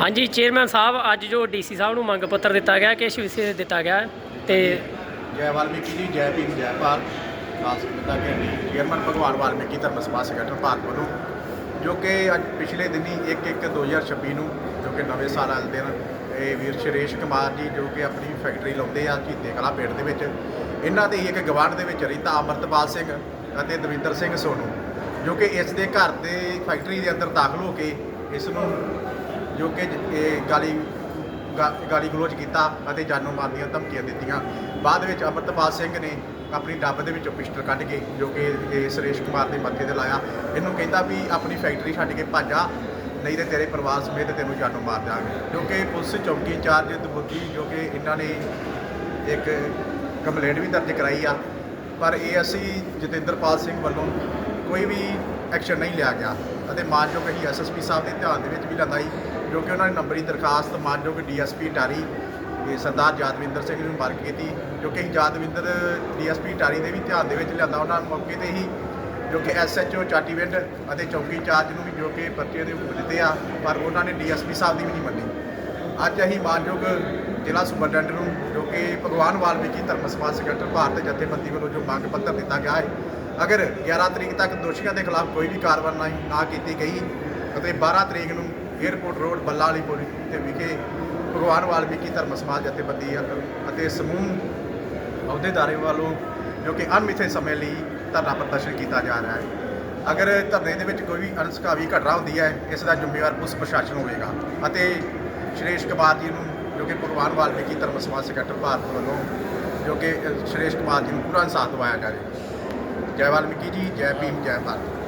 ਹਾਂਜੀ ਚੇਅਰਮੈਨ ਸਾਹਿਬ, ਅੱਜ ਜੋ ਡੀਸੀ ਸਾਹਿਬ ਨੂੰ ਮੰਗ ਪੱਤਰ ਦਿੱਤਾ ਗਿਆ, ਕਿਸ ਵਿਸ਼ੇ ਦਿੱਤਾ ਗਿਆ? ਹੈ ਤੇ ਜੈ ਵਾਲਮੀਕੀ ਜੀ, ਜੈ ਭੀਮ, ਜੈ ਭਾਰਤ। ਖਾਸ ਪਿਤਾ ਕੈਂਡੀ ਚੇਅਰਮੈਨ ਭਗਵਾਨ ਵਾਲਮੀਕੀ ਧਰਮ ਸਭਾ ਸੰਗਠਨ ਭਾਰਤ ਵੱਲੋਂ, ਜੋ ਕਿ ਅੱਜ ਪਿਛਲੇ ਦਿਨੀ 1/1/2026 ਨੂੰ, ਜੋ ਕਿ ਨਵੇਂ ਸਾਲ ਵਾਲੇ ਦਿਨ, ਇਹ ਵੀਰ ਸ਼ਰੇਸ਼ ਕੁਮਾਰ ਜੀ, ਜੋ ਕਿ ਆਪਣੀ ਫੈਕਟਰੀ ਲਾਉਂਦੇ ਆ ਚੀਤੇ ਕਲਾ ਪਿੰਡ ਦੇ ਵਿੱਚ, ਇਹਨਾਂ ਦੇ ਹੀ ਇੱਕ ਗਵਾਂਢ ਦੇ ਵਿੱਚ ਰਹਿੰਦਾ ਅਮਰਤਪਾਲ ਸਿੰਘ ਅਤੇ ਦਵਿੰਦਰ ਸਿੰਘ ਸੋਨੂ, ਜੋ ਕਿ ਇਸ ਦੇ ਘਰ ਦੇ ਫੈਕਟਰੀ ਦੇ ਅੰਦਰ ਦਾਖਲ ਹੋ ਕੇ ਇਸ ਨੂੰ ਜੋ ਕਿ ਜ- ਇਹ ਗਾਲੀ ਗਾ- ਗਾਲੀ ਗਲੋਚ ਕੀਤਾ ਅਤੇ ਜਾਨੋਂ ਮਾਰਨ ਦੀਆਂ ਧਮਕੀਆਂ ਦਿੱਤੀਆਂ। ਬਾਅਦ ਵਿੱਚ ਅਮਰਤਪਾਲ ਸਿੰਘ ਨੇ ਆਪਣੀ ਡੱਬ ਦੇ ਵਿੱਚੋਂ ਪਿਸਟਲ ਕੱਢ ਕੇ, ਜੋ ਕਿ ਇਹ ਸੁਰੇਸ਼ ਕੁਮਾਰ ਦੇ ਮੱਥੇ ਤੇ ਲਾਇਆ। ਇਹਨੂੰ ਕਹਿੰਦਾ ਵੀ ਆਪਣੀ ਫੈਕਟਰੀ ਛੱਡ ਕੇ ਭੱਜ ਜਾ ਨਹੀਂ ਤੇ ਤੇਰੇ ਪਰਿਵਾਰ ਸਮੇਤ ਤੈਨੂੰ ਜਾਨੋਂ ਮਾਰ ਦਿਆਂਗੇ। ਜੋ ਕਿ ਪੁਲਿਸ ਚੌਕੀ ਇੰਚਾਰਜ ਦਬੁੱਗੀ ਜੋ ਕਿ ਇਹਨਾਂ ਨੇ ਇੱਕ ਕੰਪਲੇਂਟ ਵੀ ਦਰਜ ਕਰਾਈ ਆ। ਪਰ ਇਹ ਅਸੀਂ ਜਤਿੰਦਰਪਾਲ ਸਿੰਘ ਵੱਲੋਂ ਕੋਈ ਵੀ ਐਕਸ਼ਨ ਨਹੀਂ ਲਿਆ ਗਿਆ। ਅਤੇ ਮਾਨਯੋਗ ਅਸੀਂ ਐਸਐਸਪੀ ਸਾਹਿਬ ਦੇ ਧਿਆਨ ਦੇ ਵਿੱਚ ਵੀ ਲਿਆਂਦਾ ਜੀ ਜੋ ਕਿ ਉਹਨਾਂ ਨੇ ਨੰਬਰੀ ਦਰਖਾਸਤ ਮਾਨਯੋਗ ਡੀਐਸਪੀ ਟਾਰੀ ਇਹ ਸਰਦਾਰ ਯਾਦਵਿੰਦਰ ਸਿੰਘ ਨੂੰ ਮਾਰਕ ਕੀਤੀ, ਜੋ ਕਿ ਅਸੀਂ ਯਾਦਵਿੰਦਰ ਡੀਐਸਪੀ ਟਾਰੀ ਦੇ ਵੀ ਧਿਆਨ ਦੇ ਵਿੱਚ ਲਿਆਂਦਾ, ਉਹਨਾਂ ਮੌਕੇ ਤੇ ਹੀ ਜੋ ਕਿ ਐਸਐਚਓ ਚਾਟੀਵਿੰਡ ਅਤੇ ਚੌਕੀ ਚਾਰਜ ਨੂੰ ਵੀ ਜੋ ਕਿ ਪਰਚੇ ਦੇ ਹੁਕਮ ਦਿੱਤੇ ਆ, ਪਰ ਉਹਨਾਂ ਨੇ ਡੀਐਸਪੀ ਸਾਹਿਬ ਦੀ ਵੀ ਨਹੀਂ ਮੰਨੀ। ਅੱਜ ਅਸੀਂ ਮਾਨਯੋਗ ਜ਼ਿਲ੍ਹਾ ਸੁਪਰਡੈਂਟ ਨੂੰ ਜੋ ਕਿ ਭਗਵਾਨ ਵਾਲਮੀਕੀ ਧਰਮ ਸਮਾਜ ਸਕੱਤਰ ਭਾਰਤ ਜਥੇਬੰਦੀ ਵੱਲੋਂ ਜੋ ਮੰਗ ਪੱਤਰ ਦਿੱਤਾ ਗਿਆ ਹੈ, ਅਗਰ 11 ਤਰੀਕ ਤੱਕ ਦੋਸ਼ੀਆਂ ਦੇ ਖਿਲਾਫ ਕੋਈ ਵੀ ਕਾਰਵਾਈ ਨਾ ਕੀਤੀ ਗਈ ਅਤੇ 12 ਤਰੀਕ ਨੂੰ ਏਅਰਪੋਰਟ ਰੋਡ ਬੱਲਾ ਵਾਲੀ ਪੁਲ ਤੇ ਵਿਖੇ ਭਗਵਾਨ ਵਾਲਮੀਕੀ ਧਰਮ ਸਮਾਜ ਜਥੇਬੰਦੀ ਅਤੇ ਸਮੂਹ ਅਹੁਦੇਦਾਰਾਂ ਵੱਲੋਂ ਜੋ ਕਿ ਅਣਮਿੱਥੇ ਸਮੇਂ ਲਈ ਧਰਨਾ ਪ੍ਰਦਰਸ਼ਨ ਕੀਤਾ ਜਾ ਰਿਹਾ ਹੈ। ਅਗਰ ਧਰਨੇ ਦੇ ਵਿੱਚ ਕੋਈ ਵੀ ਅਨਸਕਾਵੀ ਘਟਨਾ ਹੁੰਦੀ ਹੈ ਇਸ ਦਾ ਜ਼ਿੰਮੇਵਾਰ ਪੁਲਿਸ ਪ੍ਰਸ਼ਾਸਨ ਹੋਵੇਗਾ ਅਤੇ ਸ਼੍ਰੇਸ਼ ਕੁਮਾਰ ਜੀ ਨੂੰ ਜੋ ਕਿ ਭਗਵਾਨ ਵਾਲਮੀਕੀ ਧਰਮ ਸਮਾਜ ਸਕੱਤਰ ਭਾਰਤ ਵੱਲੋਂ ਜੋ ਕਿ ਅ, ਸ਼੍ਰੇਸ਼ ਕੁਮਾਰ ਜੀ ਨੂੰ ਪੂਰਾ ਇਨਸਾਫ ਦਿਵਾਇਆ ਜਾਵੇ ਜੈ ਵਾਲਮੀਕੀ ਜੀ ਜੈ ਭੀਮ ਜੈ ਭਾਰਤ।